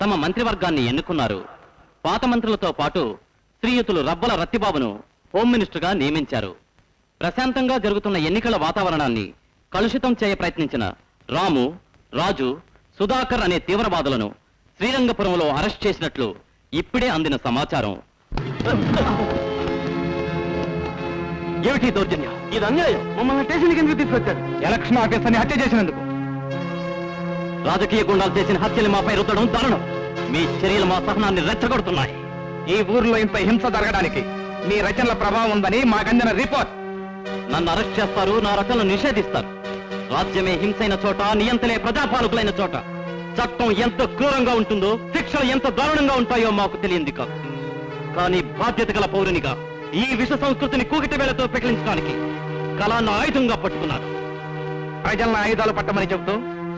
తమ మంత్రివర్గాన్ని ఎన్నుకున్నారు. పాత మంత్రులతో పాటు శ్రీయుతులు రబ్బల రత్తిబాబును హోమ్ మినిస్టర్గా నియమించారు. ప్రశాంతంగా జరుగుతున్న ఎన్నికల వాతావరణాన్ని కలుషితం చేయ ప్రయత్నించిన రాము రాజు సుధాకర్ అనే తీవ్రవాదులను శ్రీరంగపురంలో అరెస్ట్ చేసినట్లు ఇప్పుడే అందిన సమాచారం. ఏమిటి దౌర్జన్యం? ఇది అన్యాయం. మమ్మల్ని స్టేషన్కి ఎందుకు తీసుకొచ్చారు? ఎలక్షన్ ఆఫీసర్ని హత్య చేసినందుకు. రాజకీయ గుండాలు చేసిన హత్యలు మాపై రుద్దడం దారుణం. మీ చర్యలు మా సహనాన్ని రెచ్చగొడుతున్నాయి. ఈ ఊర్లో ఇంత హింస జరగడానికి మీ రచనల ప్రభావం ఉందని మాకందిన రిపోర్ట్. నన్ను అరెస్ట్ చేస్తారు నా రచనలు నిషేధిస్తారు. రాజ్యమే హింసైన చోట నియంతలే ప్రజాపాలకులైన చోట. చట్టం ఎంత క్రూరంగా ఉంటుందో శిక్షలు ఎంత దారుణంగా ఉంటాయో మాకు తెలియంది కాదు. కానీ బాధ్యత గల పౌరునిగా ఈ విష సంస్కృతిని కూకిటి వేళతో పెకిలించడానికి కళాన్ని ఆయుధంగా పట్టుకున్నారు. ప్రజలను ఆయుధాలు పట్టమని చెబుతూ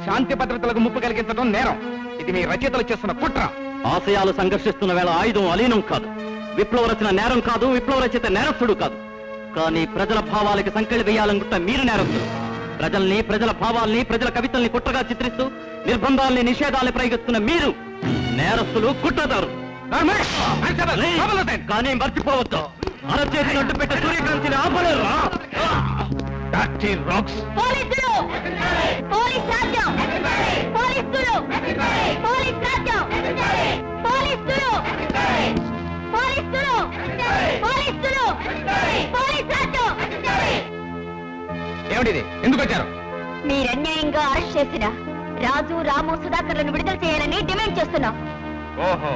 శాంతి భద్రతలకు ముప్పు కలిగించడం నేరం. ఇది మీ రచయితలు చేస్తున్న కుట్ర. ఆశయాలు సంఘర్షిస్తున్న వేళ ఆయుధం అలీనం కాదు. విప్లవ రచన నేరం కాదు విప్లవ రచయిత నేరస్తుడు కాదు. కానీ ప్రజల భావాలకి సంకెళ్ళి వేయాలనుకుంటే మీరు నేరస్తుడు ప్రజల్ని ప్రజల భావాల్ని ప్రజల కవితల్ని కుట్రగా చిత్రిస్తూ నిర్బంధాల్ని నిషేధాల్ని ప్రయోగిస్తున్న మీరు నేరస్తులు కుట్రదారు కానీ మర్చిపోవద్దు. అరచేతి నడ్డు పెట్టే సూర్యకాంతిని ఆపలేరు. పోలీసులు! పోలీస్ రాజ్యం! పోలీసులు! పోలీస్ రాజ్యం! పోలీసులు! పోలీసులు! పోలీసులు! పోలీస్ రాజ్యం! ఏమిటిది ఎందుకు వచ్చారు? మీరు అన్యాయంగా అరెస్ట్ చేసిన రాజు రాము సుధాకర్లను విడుదల చేయాలని డిమాండ్ చేస్తున్నాం. ఓహో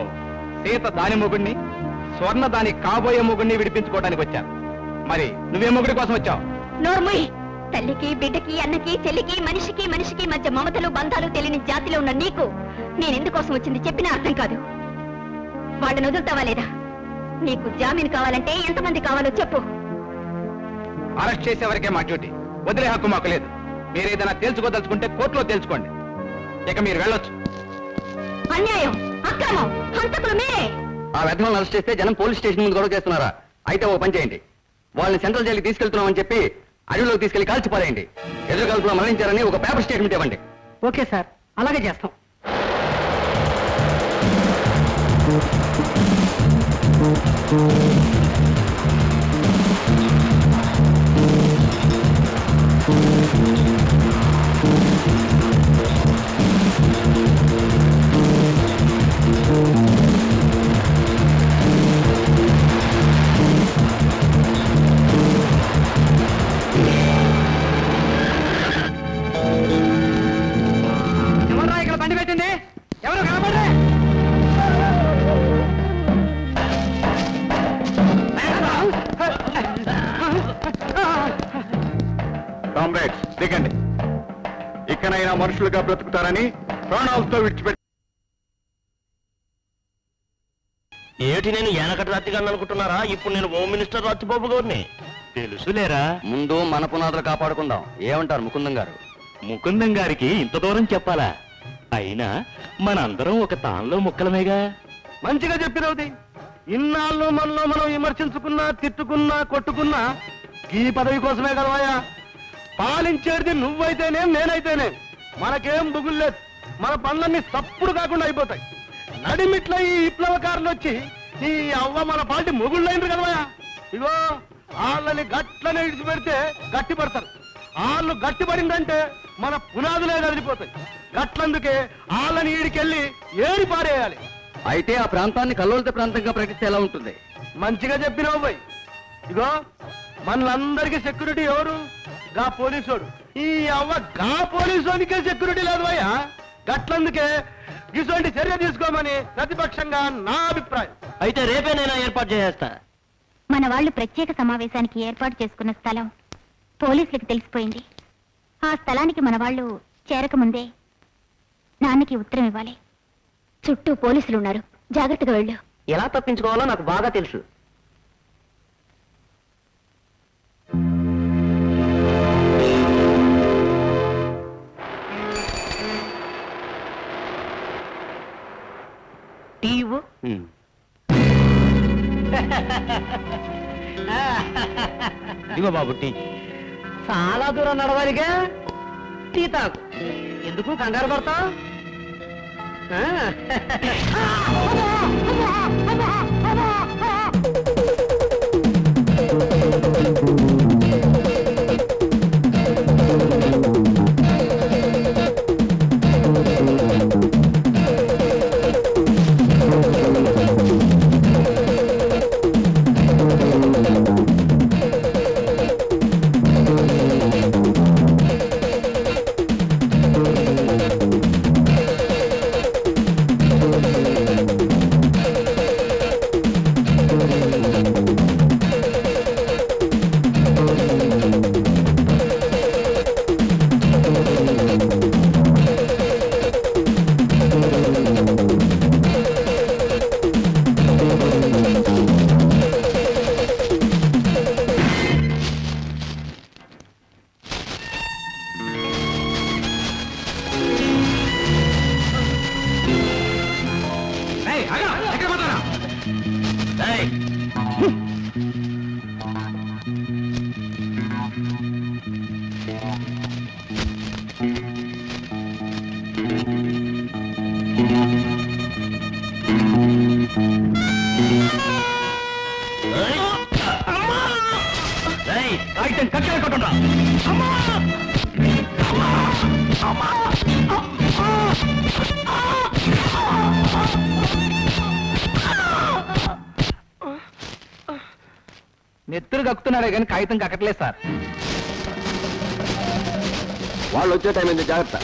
సీత దాని మొగుడిని స్వర్ణ దాని కాబోయే మొగుడిని విడిపించుకోవడానికి వచ్చాను మరి నువ్వే మొగుడి కోసం వచ్చావు? నోర్ముయ్ తల్లికి బిడ్డకి అన్నకి చెల్లికి మనిషికి మనిషికి మధ్య మమతలు బంధాలు తెలియని జాతిలో ఉన్న నీకు నేను ఎందుకోసం వచ్చింది చెప్పినా అర్థం కాదు. వాళ్ళని వదులుతావా లేదా? నీకు జామీన్ కావాలంటే ఎంతమంది కావాలో చెప్పు. అరెస్ట్ చేసే వరకే మా డ్యూటీ. వదిలే హక్కు మాకు లేదు. మీరు ఏదైనా తేల్చుకోదలుచుకుంటే కోర్టులో తేల్చుకోండి. ఇక మీరు వెళ్ళొచ్చు. అన్యాయం అక్రమం హంతకులు మీరే. ఆ అరెస్ట్ చేస్తే జనం పోలీస్ స్టేషన్ ముందు గొడవ చేస్తున్నారా? అయితే ఓ పని చేయండి. వాళ్ళని సెంట్రల్ జైలుకి తీసుకెళ్తున్నామని చెప్పి అడవిలోకి తీసుకెళ్ళి కాల్చిపారేయండి ఎదురు కలుపులో మరణించారని ఒక పేపర్ స్టేట్మెంట్ ఇవ్వండి. Okay sir. అలాగే చేస్తాం. ఎవరా మనుషులుగా బ్రతుకుతారని ప్రాణాలతో విడిచిపెట్టి ఏమిటి నేను ఏనకటి రాత్రిగా అనుకుంటున్నారా? ఇప్పుడు నేను హోమ్ మినిస్టర్ రాత్రిబాబు గారిని. తెలుసులేరా? ముందు మన పునాదులు కాపాడుకుందాం. ఏమంటారు ముకుందం గారు? ముకుందం గారికి ఇంత దూరం చెప్పాలా? అయినా మనందరం ఒక తాన్లో ముక్కలమేగా? మంచిగా చెప్పినవుది ఇన్నాళ్ళు మనలో మనం విమర్శించుకున్నా తిట్టుకున్నా కొట్టుకున్నా ఈ పదవి కోసమే కదవాయా? పాలించేది నువ్వైతేనేం నేనైతేనే. మనకేం బుగుల్లేదు మన పనులన్నీ తప్పుడు కాకుండా అయిపోతాయి. నడిమిట్ల ఈ విప్లవకారులు వచ్చి ఈ అవ్వ మన పార్టీ మొగుళ్ళైండ్రు కదవాయా ఇగో వాళ్ళని గట్లనే ఇడిచిపెడితే గట్టి పడతారు వాళ్ళు గట్టి పడిందంటే మన పునాదులే కదిలిపోతాయి గట్లందుకే వాళ్ళని ఈడికెళ్ళి ఏరి పారేయాలి. అయితే ఆ ప్రాంతాన్ని కల్లోలిత ప్రాంతంగా ప్రకటిస్తే ఎలా ఉంటుంది. మంచిగా చెప్పినావు పోయి ఇగో మనలందరికీ సెక్యూరిటీ ఎవరు? గా పోలీసోడు. ఈ అవ్వ గా పోలీసోనికే సెక్యూరిటీ లేదు భయ్యా. గట్లందుకే. ఇటువంటి చర్య తీసుకోమని ప్రతిపక్షంగా నా అభిప్రాయం. అయితే రేపేనైనా ఏర్పాటు చేసేస్తా. మన వాళ్ళు ప్రత్యేక సమావేశానికి ఏర్పాటు చేసుకున్న స్థలం పోలీసులకు తెలిసిపోయింది. ఆ స్థలానికి మన వాళ్ళు చేరకముందే నాన్నకి ఉత్తరం ఇవ్వాలి. చుట్టూ పోలీసులు ఉన్నారు. జాగ్రత్తగా వెళ్ళు. ఎలా తప్పించుకోవాలో నాకు బాగా తెలుసు. టీవు ఇదిగో బాబు టీ. చాలా దూరం నడవాలిగా. టీ తాగు. ఎందుకు కంగారు పడతావు? ఏయ్, ఏయ్, నెత్తురు కక్కుతున్నాడే కానీ కాగితం కక్కట్లేదు సార్. వాళ్ళు వచ్చే టైం ఏంటి జాగ్రత్త.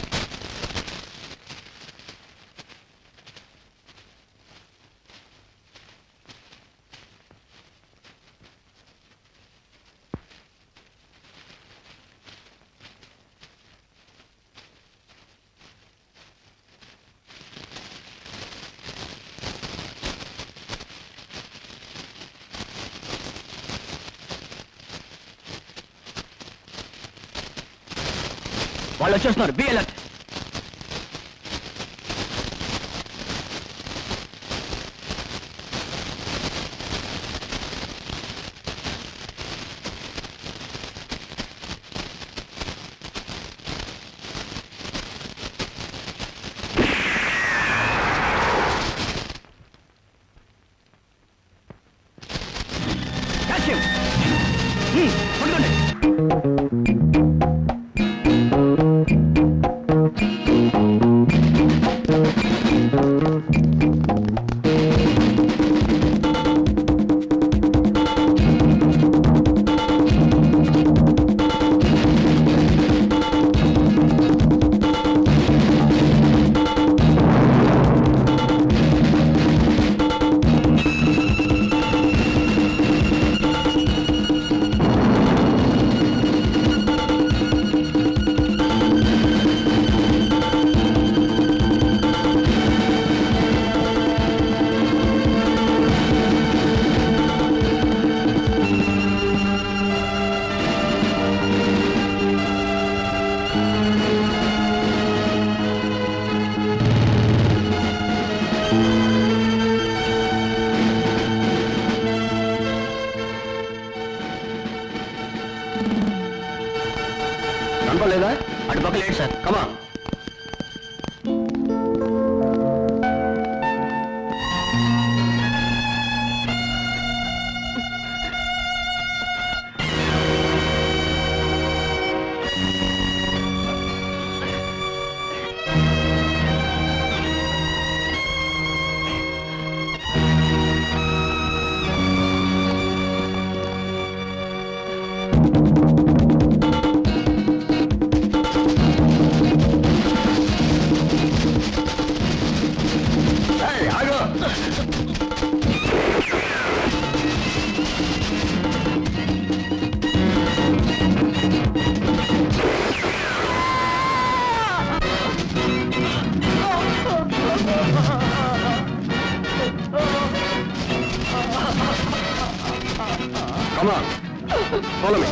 వాళ్ళు వచ్చేస్తున్నారు. బి Come on. Follow me.